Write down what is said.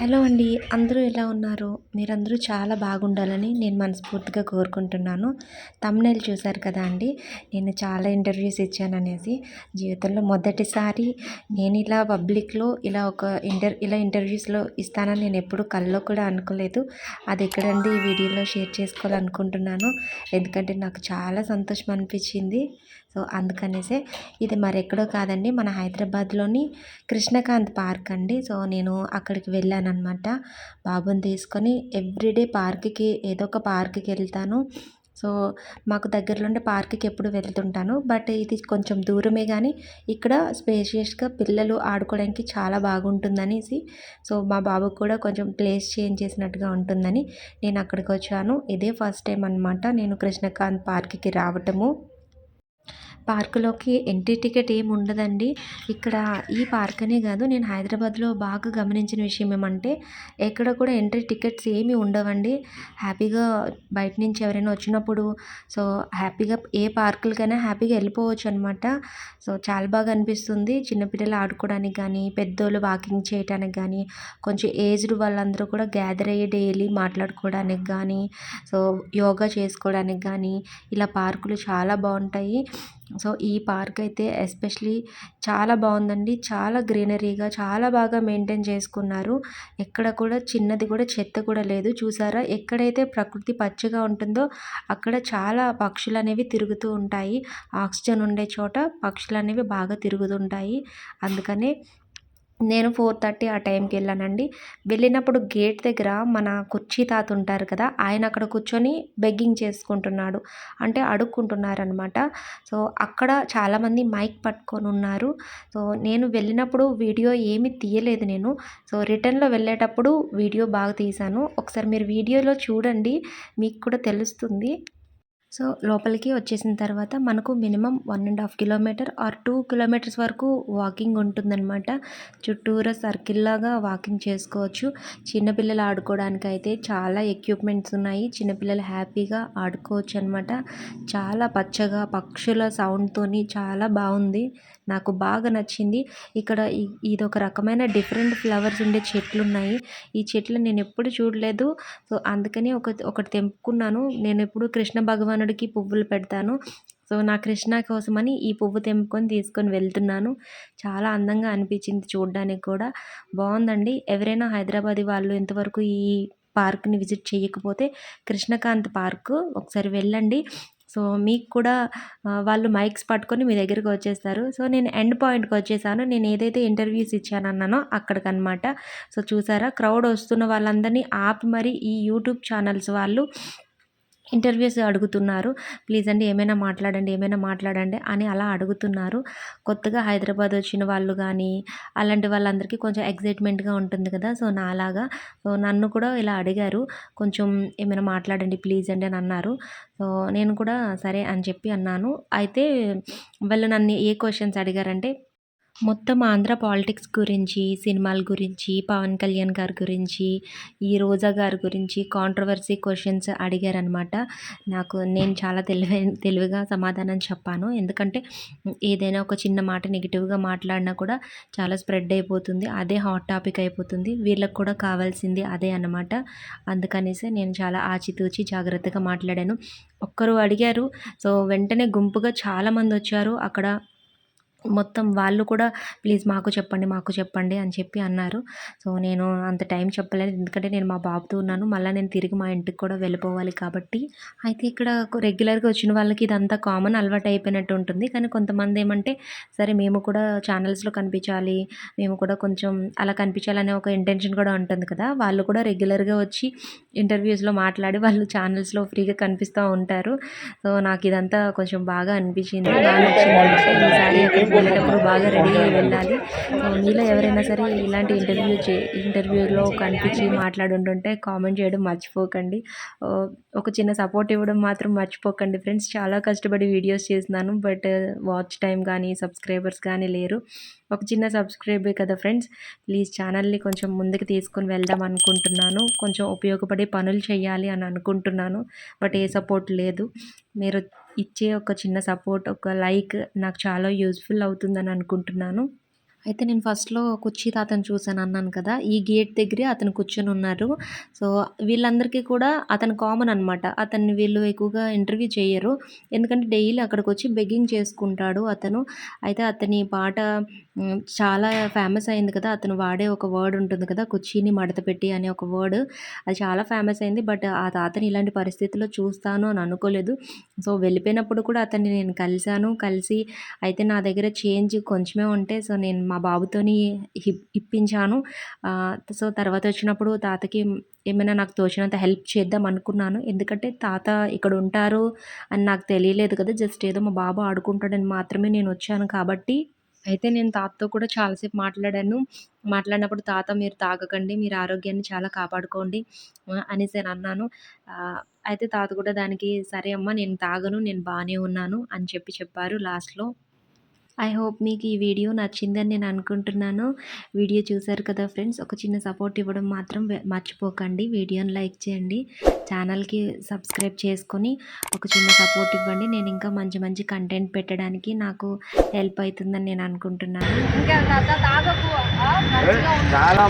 Hello అండి అందరూ ఎలా ఉన్నారు? మీరందరూ చాలా బాగుండాలని నేను మనస్ఫూర్తిగా కోరుకుంటున్నాను. తమ్నైల్ చూశారు కదా అండి నేను చాలా ఇంటర్వ్యూస్ ఇచ్చాను అనేసి జీవితంలో మొదటిసారి నేను ఇలా పబ్లిక్లో ఇలా ఒక ఇంటర్ ఇలా ఇంటర్వ్యూస్లో ఇస్తానని నేను ఎప్పుడు కల్లో కూడా అనుకోలేదు. అది ఎక్కడండి ఈ వీడియోలో షేర్ చేసుకోవాలనుకుంటున్నాను. ఎందుకంటే నాకు చాలా సంతోషం అనిపించింది. సో అందుకనేసే ఇది మరెక్కడో కాదండి మన హైదరాబాద్లోని కృష్ణకాంత్ పార్క్ అండి. సో నేను అక్కడికి వెళ్ళాను. అనమాట బాబుని తీసుకొని ఎవ్రీడే పార్క్కి ఏదో ఒక పార్క్కి వెళ్తాను. సో మాకు దగ్గరలో ఉండే పార్క్కి ఎప్పుడు వెళ్తుంటాను. బట్ ఇది కొంచెం దూరమే కానీ ఇక్కడ స్పేషియస్గా పిల్లలు ఆడుకోవడానికి చాలా బాగుంటుందనేసి సో మా బాబుకు కూడా కొంచెం ప్లేస్ చేంజ్ చేసినట్టుగా ఉంటుందని నేను అక్కడికి వచ్చాను. ఇదే ఫస్ట్ టైం అనమాట నేను కృష్ణకాంత్ పార్క్కి రావటము. పార్కులోకి ఎంట్రీ టికెట్ ఏమి ఉండదండి. ఇక్కడ ఈ పార్క్ అనే కాదు నేను హైదరాబాద్లో బాగా గమనించిన విషయం ఏమంటే ఎక్కడ కూడా ఎంట్రీ టికెట్స్ ఏమీ ఉండవండి. హ్యాపీగా బయట నుంచి ఎవరైనా వచ్చినప్పుడు సో హ్యాపీగా ఏ పార్కులకైనా హ్యాపీగా వెళ్ళిపోవచ్చు అనమాట సో చాలా బాగా అనిపిస్తుంది. చిన్నపిల్లలు ఆడుకోవడానికి కానీ పెద్దోళ్ళు వాకింగ్ చేయడానికి కానీ కొంచెం ఏజ్డ్ వాళ్ళందరూ కూడా గ్యాదర్ అయ్యి డైలీ మాట్లాడుకోవడానికి కానీ సో యోగా చేసుకోవడానికి కానీ ఇలా పార్కులు చాలా బాగుంటాయి. సో ఈ పార్క్ అయితే ఎస్పెషలీ చాలా బాగుందండి చాలా గ్రీనరీగా చాలా బాగా మెయింటైన్ చేసుకున్నారు. ఎక్కడ కూడా చిన్నది కూడా చెత్త కూడా లేదు. చూసారా? ఎక్కడైతే ప్రకృతి పచ్చగా ఉంటుందో అక్కడ చాలా పక్షులు అనేవి తిరుగుతూ ఉంటాయి. ఆక్సిజన్ ఉండే చోట పక్షులు అనేవి బాగా తిరుగుతుంటాయి. అందుకనే నేను ఫోర్ థర్టీ ఆ టైంకి వెళ్ళానండి. వెళ్ళినప్పుడు గేట్ దగ్గర మన కుర్చీ తాత ఉంటారు కదా ఆయన అక్కడ కూర్చొని బెగ్గింగ్ చేసుకుంటున్నాడు. అంటే అడుక్కుంటున్నారనమాట సో అక్కడ చాలామంది మైక్ పట్టుకొని ఉన్నారు. సో నేను వెళ్ళినప్పుడు వీడియో ఏమి తీయలేదు నేను. సో రిటర్న్లో వెళ్ళేటప్పుడు వీడియో బాగా తీశాను. ఒకసారి మీరు వీడియోలో చూడండి మీకు కూడా తెలుస్తుంది. సో లోపలికి వచ్చేసిన తర్వాత మనకు minimum one and half kilometer or two kilometers వరకు వాకింగ్ ఉంటుందన్నమాట. చుట్టూరా సర్కిల్ లాగా వాకింగ్ చేసుకోవచ్చు. చిన్నపిల్లలు ఆడుకోవడానికి అయితే చాలా ఎక్విప్మెంట్స్ ఉన్నాయి. చిన్నపిల్లలు హ్యాపీగా ఆడుకోవచ్చు అనమాట చాలా పచ్చగా పక్షుల సౌండ్తోని చాలా బాగుంది. నాకు బాగా నచ్చింది. ఇక్కడ ఇది ఒక రకమైన డిఫరెంట్ ఫ్లవర్స్ ఉండే చెట్లు ఉన్నాయి ఈ చెట్లు నేను ఎప్పుడు చూడలేదు. సో అందుకని ఒక ఒకటి తెంపుకున్నాను. నేను ఎప్పుడు కృష్ణ భగవానుడికి పువ్వులు పెడతాను. సో నా కృష్ణ కోసమని ఈ పువ్వు తెంపుకొని తీసుకొని వెళ్తున్నాను. చాలా అందంగా అనిపించింది చూడడానికి కూడా. బాగుందండి. ఎవరైనా హైదరాబాద్ వాళ్ళు ఇంతవరకు ఈ పార్క్ని విజిట్ చేయకపోతే కృష్ణకాంత్ పార్క్ ఒకసారి వెళ్ళండి. సో మీకు కూడా వాళ్ళు మైక్స్ పట్టుకొని మీ దగ్గరికి వచ్చేస్తారు. సో నేను ఎండ్ పాయింట్కి వచ్చేసాను. నేను ఏదైతే ఇంటర్వ్యూస్ ఇచ్చానన్నానో అక్కడికనమాట సో చూసారా క్రౌడ్ వస్తున్న వాళ్ళందరినీ ఆపి మరి ఈ యూట్యూబ్ ఛానల్స్ వాళ్ళు ఇంటర్వ్యూస్ అడుగుతున్నారు. ప్లీజ్ అండి ఏమైనా మాట్లాడండి ఏమైనా మాట్లాడండి అని అలా అడుగుతున్నారు. కొత్తగా హైదరాబాద్ వచ్చిన వాళ్ళు కానీ అలాంటి వాళ్ళందరికీ కొంచెం ఎగ్జైట్మెంట్గా ఉంటుంది కదా. సో నాలాగా సో నన్ను కూడా ఇలా అడిగారు. కొంచెం ఏమైనా మాట్లాడండి ప్లీజ్ అండి అని అన్నారు. సో నేను కూడా సరే అని చెప్పి అన్నాను. అయితే వాళ్ళు నన్ను ఏ క్వశ్చన్స్ అడిగారంటే మొత్తం ఆంధ్ర పాలిటిక్స్ గురించి సినిమాల గురించి పవన్ కళ్యాణ్ గారి గురించి ఈ రోజా గారి గురించి కాంట్రవర్సీ క్వశ్చన్స్ అడిగారనమాట నాకు నేను చాలా తెలివై తెలివిగా సమాధానం చెప్పాను. ఎందుకంటే ఏదైనా ఒక చిన్న మాట నెగిటివ్గా మాట్లాడినా కూడా చాలా స్ప్రెడ్ అయిపోతుంది. అదే హాట్ టాపిక్ అయిపోతుంది. వీళ్ళకి కూడా కావాల్సింది అదే అనమాట అందుకనేసి నేను చాలా ఆచితూచి జాగ్రత్తగా మాట్లాడాను. ఒక్కరు అడిగారు. సో వెంటనే గుంపుగా చాలామంది వచ్చారు. అక్కడ మొత్తం వాళ్ళు కూడా ప్లీజ్ మాకు చెప్పండి మాకు చెప్పండి అని చెప్పి అన్నారు. సో నేను అంత టైం చెప్పలేదు. ఎందుకంటే నేను మా బాబుతో ఉన్నాను. మళ్ళీ నేను తిరిగి మా ఇంటికి కూడా వెళ్ళిపోవాలి కాబట్టి. అయితే ఇక్కడ రెగ్యులర్గా వచ్చిన వాళ్ళకి ఇదంతా కామన్ అలవాటు అయిపోయినట్టు ఉంటుంది. కానీ కొంతమంది ఏమంటే సరే మేము కూడా ఛానల్స్లో కనిపించాలి. మేము కూడా కొంచెం అలా కనిపించాలనే ఒక ఇంటెన్షన్ కూడా ఉంటుంది కదా! వాళ్ళు కూడా రెగ్యులర్గా వచ్చి ఇంటర్వ్యూస్లో మాట్లాడి వాళ్ళు ఛానల్స్లో ఫ్రీగా కనిపిస్తూ ఉంటారు. సో నాకు ఇదంతా కొంచెం బాగా అనిపించింది. బాగా నచ్చింది. వెళ్ళేటప్పుడు బాగా రెడీ అయ్యి వెళ్ళాలి. మీలో ఎవరైనా సరే ఇలాంటి ఇంటర్వ్యూ చే ఇంటర్వ్యూలో కనిపించి మాట్లాడుంటుంటే కామెంట్ చేయడం మర్చిపోకండి. ఒక చిన్న సపోర్ట్ ఇవ్వడం మాత్రం మర్చిపోకండి ఫ్రెండ్స్ చాలా కష్టపడి వీడియోస్ చేస్తున్నాను బట్ వాచ్ టైం కానీ సబ్స్క్రైబర్స్ కానీ లేరు. ఒక చిన్న సబ్స్క్రైబే కదా ఫ్రెండ్స్ ప్లీజ్ ఛానల్ని కొంచెం ముందుకు తీసుకొని వెళ్దాం అనుకుంటున్నాను. కొంచెం ఉపయోగపడే పనులు చేయాలి అని అనుకుంటున్నాను బట్ ఏ సపోర్ట్ లేదు. మీరు ఇచ్చే ఒక చిన్న సపోర్ట్ ఒక లైక్ నాకు చాలా యూజ్ఫుల్ అవుతుందని అనుకుంటున్నాను అయితే నేను ఫస్ట్‌లో కుర్చీ తాతను చూశాను అన్నాను కదా! ఈ గేట్ దగ్గరే అతను కూర్చొని ఉన్నారు సో, వీళ్ళందరికీ కూడా అతను కామన్ అనమాట. అతన్ని వీళ్ళు ఎక్కువగా ఇంటర్వ్యూ చేయరు ఎందుకంటే డైలీ అక్కడికి వచ్చి బెగ్గింగ్ చేసుకుంటాడు అతను. అయితే అతని పాట చాలా ఫేమస్ అయింది కదా! అతను వాడే ఒక వర్డ్ ఉంటుంది కదా! కుర్చీని మడతపెట్టి అనే ఒక వర్డ్. అది చాలా ఫేమస్ అయింది. బట్ ఆ తాతని ఇలాంటి పరిస్థితిలో చూస్తాను అని అనుకోలేదు. సో, వెళ్ళిపోయినప్పుడు కూడా అతన్ని నేను కలిశాను కలిసి అయితే నా దగ్గర చేంజ్ కొంచెమే ఉంటే సో, నేను మా బాబుతోని హిప్ ఇప్పించాను. సో, తర్వాత వచ్చినప్పుడు తాతకి ఏమైనా నాకు తోచినంత హెల్ప్ చేద్దాం అనుకున్నాను. ఎందుకంటే తాత ఇక్కడ ఉంటారు అని నాకు తెలియలేదు కదా! జస్ట్ ఏదో మా బాబు ఆడుకుంటాడని మాత్రమే నేను వచ్చాను కాబట్టి అయితే నేను తాతతో కూడా చాలాసేపు మాట్లాడాను. మాట్లాడినప్పుడు తాత మీరు తాగకండి. మీరు ఆరోగ్యాన్ని చాలా కాపాడుకోండి అనేసి నేను అన్నాను. అయితే తాత కూడా దానికి సరే అమ్మ నేను తాగను. నేను బాగానే ఉన్నాను అని చెప్పి చెప్పారు లాస్ట్‌లో. ఐ హోప్ మీకు ఈ వీడియో నచ్చిందని నేను అనుకుంటున్నాను. వీడియో చూసారు కదా ఫ్రెండ్స్. ఒక చిన్న సపోర్ట్ ఇవ్వడం మాత్రం మర్చిపోకండి. వీడియోని లైక్ చేయండి. ఛానల్‌కి సబ్స్క్రైబ్ చేసుకొని ఒక చిన్న సపోర్ట్ ఇవ్వండి. నేను ఇంకా మంచి మంచి కంటెంట్ పెట్టడానికి నాకు హెల్ప్ అయితుందని నేను అనుకుంటున్నాను. చాలా